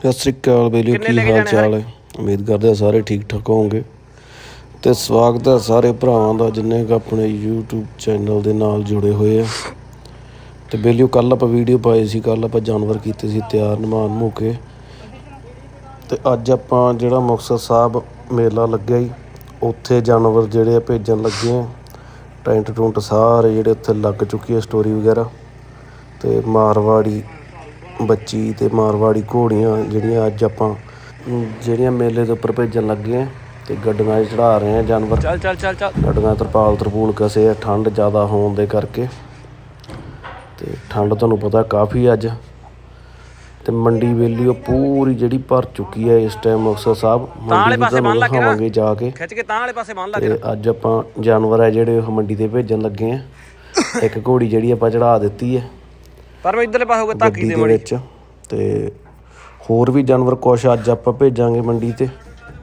ਸਤਿ ਸ੍ਰੀ ਅਕਾਲ ਕਿੰਨੇ ਕੀ ਹਾਲ ਚਾਲ ਹੈ? ਉਮੀਦ ਕਰਦੇ ਹਾਂ ਸਾਰੇ ਠੀਕ ਠਾਕ ਹੋਵੋਗੇ। ਤੇ ਸਵਾਗਤ ਹੈ ਸਾਰੇ ਭਰਾਵਾਂ ਦਾ ਜਿੰਨੇ ਕੁ ਆਪਣੇ YouTube ਚੈਨਲ ਦੇ ਨਾਲ ਜੁੜੇ ਹੋਏ ਆ। ਤੇ ਬੇਲੀਓ ਕੱਲ ਆਪਾਂ ਵੀਡੀਓ ਪਾਈ ਸੀ ਕੱਲ ਆਪਾਂ ਜਾਨਵਰ ਕੀਤੇ ਸੀ ਤਿਆਰ ਨਮਾਨ ਮੁਕੇ। ਤੇ ਅੱਜ ਆਪਾਂ ਜਿਹੜਾ ਮੁਕਤਸਰ ਸਾਹਿਬ ਮੇਲਾ ਲੱਗਿਆ ਹੀ ਉੱਥੇ ਜਾਨਵਰ ਜਿਹੜੇ ਆ ਭੇਜਣ ਲੱਗੇ ਆ। ਟੈਂਟ ਟੁੰਟ ਸਾਰੇ ਜਿਹੜੇ ਉੱਥੇ ਲੱਗ ਚੁੱਕੀ ਹੈ ਸਟੋਰੀ ਵਗੈਰਾ। ਤੇ ਮਾਰਵਾੜੀ ਬੱਚੀ ਤੇ ਮਾਰਵਾੜੀ ਘੋੜੀਆਂ ਜਿਹੜੀਆਂ ਅੱਜ ਆਪਾਂ ਜਿਹੜੀਆਂ ਮੇਲੇ ਦੇ ਉੱਪਰ ਭੇਜਣ ਲੱਗੇ ਆ ਤੇ ਗੱਡੀਆਂ ਚੜਾ ਰਹੇ ਆ ਜਾਨਵਰ। ਚੱਲ ਚੱਲ ਚੱਲ ਚੱਲ। ਗੱਡੀਆਂ ਤਰਪਾਲ ਤਰਪੂਲ ਕਸੇ ਆ ਠੰਡ ਜ਼ਿਆਦਾ ਹੋਣ ਦੇ ਕਰਕੇ। ਤੇ ਠੰਡ ਤੁਹਾਨੂੰ ਪਤਾ ਕਾਫੀ ਅੱਜ। ਤੇ ਮੰਡੀ ਵੇਲੀ ਉਹ ਪੂਰੀ ਜਿਹੜੀ ਭਰ ਚੁੱਕੀ ਹੈ ਇਸ ਟਾਈਮ ਮੁਕਤਸਰ ਸਾਹਿਬ ਮੰਡੀ ਪਾਸੇ ਤੁਹਾਨੂੰ ਬੰਨ੍ਹ ਲਾ ਕੇ ਨਾ। ਦਿਖਾਵਾਂਗੇ ਜਾ ਕੇ। ਖਿੱਚ ਕੇ ਤਾਂ ਵਾਲੇ ਪਾਸੇ ਬੰਨ ਲੱਗ ਅੱਜ ਆਪਾਂ ਜਾਨਵਰ ਹੈ ਜਿਹੜੇ ਉਹ ਮੰਡੀ ਤੇ ਭੇਜਣ ਲੱਗੇ ਆ। ਇੱਕ ਘੋੜੀ ਜਿਹੜੀ ਆਪਾਂ ਚੜਾ ਦਿੱਤੀ ਹੈ ਪਰ ਮੈਂ ਇਧਰਲੇ ਪਾਸੇ ਹੋ ਕੇ ਗੱਡੀ ਦੇ ਮੜੀ ਵਿੱਚ ਤੇ ਹੋਰ ਵੀ ਜਾਨਵਰ ਕੁਛ ਅੱਜ ਆਪਾਂ ਭੇਜਾਂਗੇ ਮੰਡੀ ਤੇ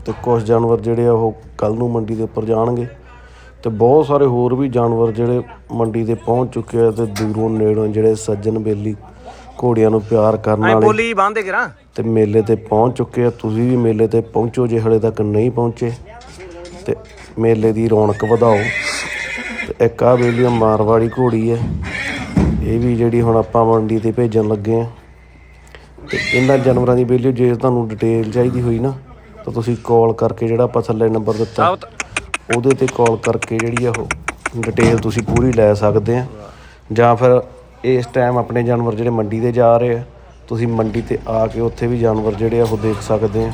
ਤੇ ਕੁਝ ਜਾਨਵਰ ਜਿਹੜੇ ਆ ਉਹ ਕੱਲ ਨੂੰ ਮੰਡੀ ਦੇ ਉੱਪਰ ਜਾਣਗੇ ਤੇ ਬਹੁਤ ਸਾਰੇ ਹੋਰ ਵੀ ਜਾਨਵਰ ਜਿਹੜੇ ਮੰਡੀ ਤੇ ਪਹੁੰਚ ਚੁੱਕੇ ਆ ਤੇ ਦੂਰੋਂ ਨੇੜੋਂ ਜਿਹੜੇ ਸੱਜਣ ਬੇਲੀ ਘੋੜੀਆਂ ਨੂੰ ਪਿਆਰ ਕਰਨ ਵਾਲੇ ਬੋਲੀ ਬੰਨਦੇ ਕਰਾਂ? ਤੇ ਮੇਲੇ ਤੇ ਪਹੁੰਚ ਚੁੱਕੇ ਆ ਤੁਸੀਂ ਵੀ ਮੇਲੇ ਤੇ ਪਹੁੰਚੋ ਜੇ ਹਲੇ ਤੱਕ ਨਹੀਂ ਪਹੁੰਚੇ ਤੇ ਮੇਲੇ ਦੀ ਰੌਣਕ ਵਧਾਓ। ਇੱਕ ਆ ਬੇਲੀ ਮਾਰਵਾੜੀ ਘੋੜੀ ਹੈ। ਇਹ ਵੀ ਜਿਹੜੀ ਹੁਣ ਆਪਾਂ ਮੰਡੀ ਤੇ ਭੇਜਣ ਲੱਗੇ ਆ ਤੇ ਇਹਨਾਂ ਜਾਨਵਰਾਂ ਦੀ ਬੇਲੀ ਜੇ ਤੁਹਾਨੂੰ ਡਿਟੇਲ ਚਾਹੀਦੀ ਹੋਈ ਨਾ ਤਾਂ ਤੁਸੀਂ ਕਾਲ ਕਰਕੇ ਜਿਹੜਾ ਆਪਾਂ ਥੱਲੇ ਨੰਬਰ ਦਿੱਤਾ ਉਹਦੇ ਤੇ ਕਾਲ ਕਰਕੇ ਜਿਹੜੀ ਆ ਉਹ ਡਿਟੇਲ ਤੁਸੀਂ ਪੂਰੀ ਲੈ ਸਕਦੇ ਆ ਜਾਂ ਫਿਰ ਇਸ ਟਾਈਮ ਆਪਣੇ ਜਾਨਵਰ ਜਿਹੜੇ ਮੰਡੀ ਤੇ ਜਾ ਰਹੇ ਆ ਤੁਸੀਂ ਮੰਡੀ ਤੇ ਆ ਕੇ ਉੱਥੇ ਵੀ ਜਾਨਵਰ ਜਿਹੜੇ ਆ ਉਹ ਦੇਖ ਸਕਦੇ ਆ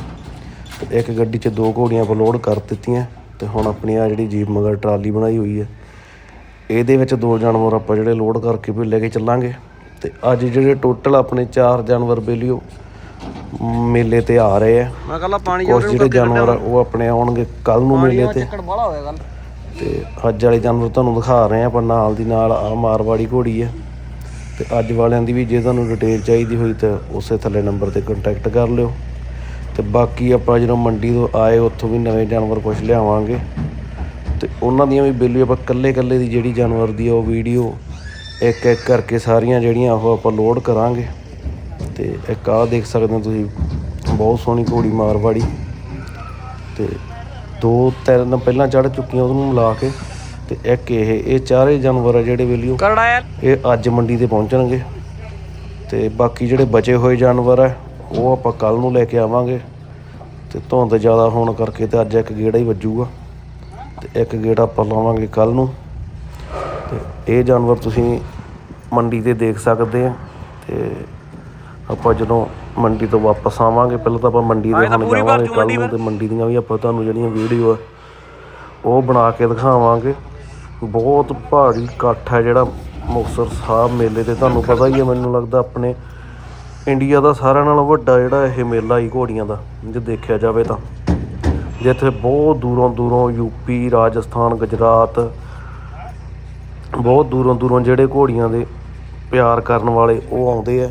ਇੱਕ ਗੱਡੀ 'ਚ ਦੋ ਘੋੜੀਆਂ ਲੋਡ ਕਰ ਦਿੱਤੀਆਂ ਤੇ ਹੁਣ ਆਪਣੀ ਆ ਜਿਹੜੀ ਜੀਪ ਮਗਰ ਟਰਾਲੀ ਬਣਾਈ ਹੋਈ ਹੈ ਇਹਦੇ ਵਿੱਚ ਦੋ ਜਾਨਵਰ ਆਪਾਂ ਜਿਹੜੇ ਲੋਡ ਕਰਕੇ ਵੀ ਲੈ ਕੇ ਚੱਲਾਂਗੇ। ਤੇ ਅੱਜ ਜਿਹੜੇ ਟੋਟਲ ਆਪਣੇ ਚਾਰ ਜਾਨਵਰ ਬੇਲੀਓ ਮੇਲੇ ਤੇ ਆ ਰਹੇ ਆ। ਮੈਂ ਕੱਲਾ ਪਾਣੀ ਕੁਝ ਜਿਹੜੇ ਜਾਨਵਰ ਆ ਉਹ ਆਪਣੇ ਆਉਣਗੇ ਕੱਲ ਨੂੰ ਮੇਲੇ ਤੇ। ਤੇ ਅੱਜ ਵਾਲੇ ਜਾਨਵਰ ਤੁਹਾਨੂੰ ਦਿਖਾ ਰਹੇ ਆ ਪਰ ਨਾਲ ਦੀ ਨਾਲ ਆ ਮਾਰਵਾੜੀ ਘੋੜੀ ਹੈ ਤੇ ਅੱਜ ਵਾਲਿਆਂ ਦੀ ਵੀ ਜੇ ਤੁਹਾਨੂੰ ਡਿਟੇਲ ਚਾਹੀਦੀ ਹੋਈ ਤਾਂ ਉਸੇ ਥੱਲੇ ਨੰਬਰ ਤੇ ਕੰਟੈਕਟ ਕਰ ਲਿਓ। ਤੇ ਬਾਕੀ ਆਪਾਂ ਜਦੋਂ ਮੰਡੀ ਤੋਂ ਆਏ ਉੱਥੋਂ ਵੀ ਨਵੇਂ ਜਾਨਵਰ ਕੁਝ ਲਿਆਵਾਂਗੇ। ਤੇ ਉਹਨਾਂ ਦੀਆਂ ਵੀ ਬਿੱਲੀ ਆਪਾਂ ਕੱਲੇ ਕੱਲੇ ਦੀ ਜਿਹੜੀ ਜਾਨਵਰ ਦੀ ਉਹ ਵੀਡੀਓ ਇੱਕ ਇੱਕ ਕਰਕੇ ਸਾਰੀਆਂ ਜਿਹੜੀਆਂ ਉਹ ਆਪਾਂ ਲੋਡ ਕਰਾਂਗੇ। ਤੇ ਇੱਕ ਆਹ ਦੇਖ ਸਕਦੇ ਹੋ ਤੁਸੀਂ ਬਹੁਤ ਸੋਹਣੀ ਘੋੜੀ ਮਾਰਵਾੜੀ। ਤੇ ਦੋ ਤਿੰਨ ਪਹਿਲਾਂ ਚੜ ਚੁੱਕੀਆਂ ਉਹਨੂੰ ਮਿਲਾ ਕੇ ਤੇ ਇੱਕ ਇਹ ਇਹ ਚਾਰੇ ਜਾਨਵਰ ਆ ਜਿਹੜੇ ਵੇਲੀਓ ਇਹ ਅੱਜ ਮੰਡੀ ਤੇ ਪਹੁੰਚਣਗੇ। ਤੇ ਬਾਕੀ ਜਿਹੜੇ ਬਚੇ ਹੋਏ ਜਾਨਵਰ ਆ ਉਹ ਆਪਾਂ ਕੱਲ ਨੂੰ ਲੈ ਕੇ ਆਵਾਂਗੇ। ਤੇ ਧੁੰਦ ਜ਼ਿਆਦਾ ਹੋਣ ਕਰਕੇ ਤੇ ਅੱਜ ਇੱਕ ਗੇੜਾ ਹੀ ਵੱਜੂਗਾ। ਤੇ ਇੱਕ ਗੇੜਾ ਆਪਾਂ ਲਾਵਾਂਗੇ ਕੱਲ ਨੂੰ। ਤੇ ਇਹ ਜਾਨਵਰ ਤੁਸੀਂ ਮੰਡੀ ਤੇ ਦੇਖ ਸਕਦੇ ਆ। ਤੇ ਆਪਾਂ ਜਦੋਂ ਮੰਡੀ ਤੋਂ ਵਾਪਸ ਆਵਾਂਗੇ ਪਹਿਲਾਂ ਤਾਂ ਆਪਾਂ ਮੰਡੀ ਦੇ ਹੁਣ ਜਾਵਾਂਗੇ ਕੱਲ ਨੂੰ ਤੇ ਮੰਡੀ ਦੀਆਂ ਵੀ ਆਪਾਂ ਤੁਹਾਨੂੰ ਜਿਹੜੀਆਂ ਵੀਡੀਓ ਆ ਉਹ ਬਣਾ ਕੇ ਦਿਖਾਵਾਂਗੇ। ਬਹੁਤ ਭਾਰੀ ਇਕੱਠ ਹੈ ਜਿਹੜਾ ਮੁਕਤਸਰ ਸਾਹਿਬ ਮੇਲੇ ਤੇ ਤੁਹਾਨੂੰ ਪਤਾ ਹੀ ਹੈ ਮੈਨੂੰ ਲੱਗਦਾ ਆਪਣੇ ਇੰਡੀਆ ਦਾ ਸਾਰਿਆਂ ਨਾਲੋਂ ਵੱਡਾ ਜਿਹੜਾ ਇਹ ਮੇਲਾ ਹੀ ਘੋੜੀਆਂ ਦਾ ਜੇ ਦੇਖਿਆ ਜਾਵੇ ਤਾਂ। ਜਿੱਥੇ ਬਹੁਤ ਦੂਰੋਂ ਦੂਰੋਂ ਯੂਪੀ ਰਾਜਸਥਾਨ, ਗੁਜਰਾਤ, ਬਹੁਤ ਦੂਰੋਂ ਦੂਰੋਂ ਜਿਹੜੇ ਘੋੜੀਆਂ ਦੇ ਪਿਆਰ ਕਰਨ ਵਾਲੇ ਉਹ ਆਉਂਦੇ ਆ।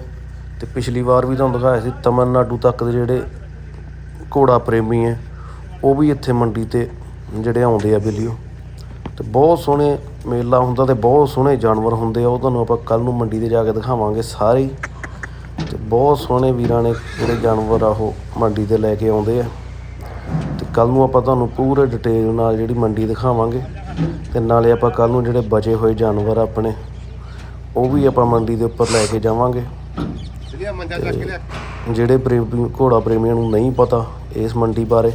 ਤੇ ਪਿਛਲੀ ਵਾਰ ਵੀ ਤੁਹਾਨੂੰ ਦਿਖਾਇਆ ਸੀ, ਤਮਿਲਨਾਡੂ ਤੱਕ ਦੇ ਜਿਹੜੇ ਘੋੜਾ ਪ੍ਰੇਮੀ ਹੈ ਉਹ ਵੀ ਇੱਥੇ ਮੰਡੀ ਤੇ ਜਿਹੜੇ ਆਉਂਦੇ ਆ ਬਿਲਿਓ। ਤੇ ਬਹੁਤ ਸੋਹਣੇ ਮੇਲਾ ਹੁੰਦਾ ਤੇ ਬਹੁਤ ਸੋਹਣੇ ਜਾਨਵਰ ਹੁੰਦੇ ਆ, ਉਹ ਤੁਹਾਨੂੰ ਆਪਾਂ ਕੱਲ ਨੂੰ ਮੰਡੀ ਤੇ ਜਾ ਕੇ ਦਿਖਾਵਾਂਗੇ ਸਾਰੇ। ਹੀ ਤੇ ਬਹੁਤ ਸੋਹਣੇ ਵੀਰਾਂ ਨੇ ਜਿਹੜੇ ਜਾਨਵਰ ਆ ਉਹ ਮੰਡੀ ਤੇ ਲੈ ਕੇ ਆਉਂਦੇ ਆ। ਕੱਲ ਨੂੰ ਆਪਾਂ ਤੁਹਾਨੂੰ ਪੂਰੇ ਡਿਟੇਲ ਨਾਲ ਜਿਹੜੀ ਮੰਡੀ ਦਿਖਾਵਾਂਗੇ ਤੇ ਨਾਲੇ ਆਪਾਂ ਕੱਲ ਨੂੰ ਜਿਹੜੇ ਬਚੇ ਹੋਏ ਜਾਨਵਰ ਆਪਣੇ ਉਹ ਵੀ ਆਪਾਂ ਮੰਡੀ ਦੇ ਉੱਪਰ ਲੈ ਕੇ ਜਾਵਾਂਗੇ। ਜਿਹੜੇ ਪ੍ਰੇਮੀ ਘੋੜਾ ਪ੍ਰੇਮੀਆਂ ਨੂੰ ਨਹੀਂ ਪਤਾ ਇਸ ਮੰਡੀ ਬਾਰੇ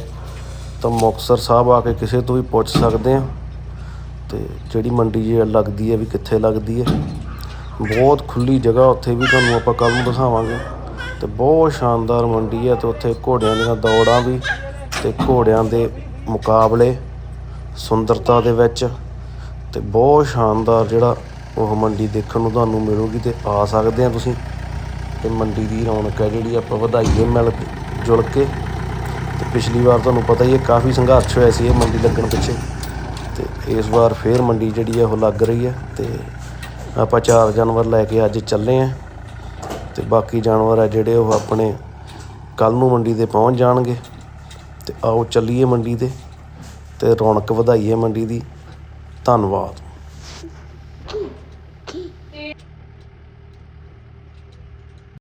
ਤਾਂ ਮੁਕਤਸਰ ਸਾਹਿਬ ਆ ਕੇ ਕਿਸੇ ਤੋਂ ਵੀ ਪੁੱਛ ਸਕਦੇ ਆ। ਤੇ ਜਿਹੜੀ ਮੰਡੀ ਜੇ ਲੱਗਦੀ ਹੈ ਵੀ ਕਿੱਥੇ ਲੱਗਦੀ ਹੈ ਬਹੁਤ ਖੁੱਲੀ ਜਗ੍ਹਾ ਉੱਥੇ ਵੀ ਤੁਹਾਨੂੰ ਆਪਾਂ ਕੱਲ ਨੂੰ ਦਿਖਾਵਾਂਗੇ। ਤੇ ਬਹੁਤ ਸ਼ਾਨਦਾਰ ਮੰਡੀ ਹੈ ਤੇ ਉੱਥੇ ਘੋੜਿਆਂ ਦੀਆਂ ਦੌੜਾਂ ਵੀ ਤੇ ਘੋੜਿਆਂ ਦੇ ਮੁਕਾਬਲੇ, ਸੁੰਦਰਤਾ ਦੇ ਵਿੱਚ ਤੇ ਬਹੁਤ ਸ਼ਾਨਦਾਰ ਜਿਹੜਾ ਉਹ ਮੰਡੀ ਦੇਖਣ ਨੂੰ ਤੁਹਾਨੂੰ ਮਿਲੂਗੀ ਤੇ ਆ ਸਕਦੇ ਆ ਤੁਸੀਂ। ਤੇ ਮੰਡੀ ਦੀ ਰੌਣਕ ਹੈ ਜਿਹੜੀ ਆਪਾਂ ਵਧਾਈਏ ਮਿਲ ਜੁਲ ਕੇ। ਤੇ ਪਿਛਲੀ ਵਾਰ ਤੁਹਾਨੂੰ ਪਤਾ ਹੀ ਹੈ ਕਾਫੀ ਸੰਘਰਸ਼ ਹੋਇਆ ਸੀ ਇਹ ਮੰਡੀ ਲੱਗਣ ਪਿੱਛੇ। ਤੇ ਇਸ ਵਾਰ ਫੇਰ ਮੰਡੀ ਜਿਹੜੀ ਹੈ ਉਹ ਲੱਗ ਰਹੀ ਹੈ ਤੇ ਆਪਾਂ ਚਾਰ ਜਾਨਵਰ ਲੈ ਕੇ ਅੱਜ ਚੱਲੇ ਆਂ ਤੇ ਬਾਕੀ ਜਾਨਵਰ ਆ ਜਿਹੜੇ ਉਹ ਆਪਣੇ ਕੱਲ ਨੂੰ ਮੰਡੀ ਤੇ ਪਹੁੰਚ ਜਾਣਗੇ। ਤੇ ਆਓ ਚੱਲੀਏ ਮੰਡੀ ਤੇ ਤੇ ਰੌਣਕ ਵਧਾਈਏ ਮੰਡੀ ਦੀ। ਧੰਨਵਾਦ।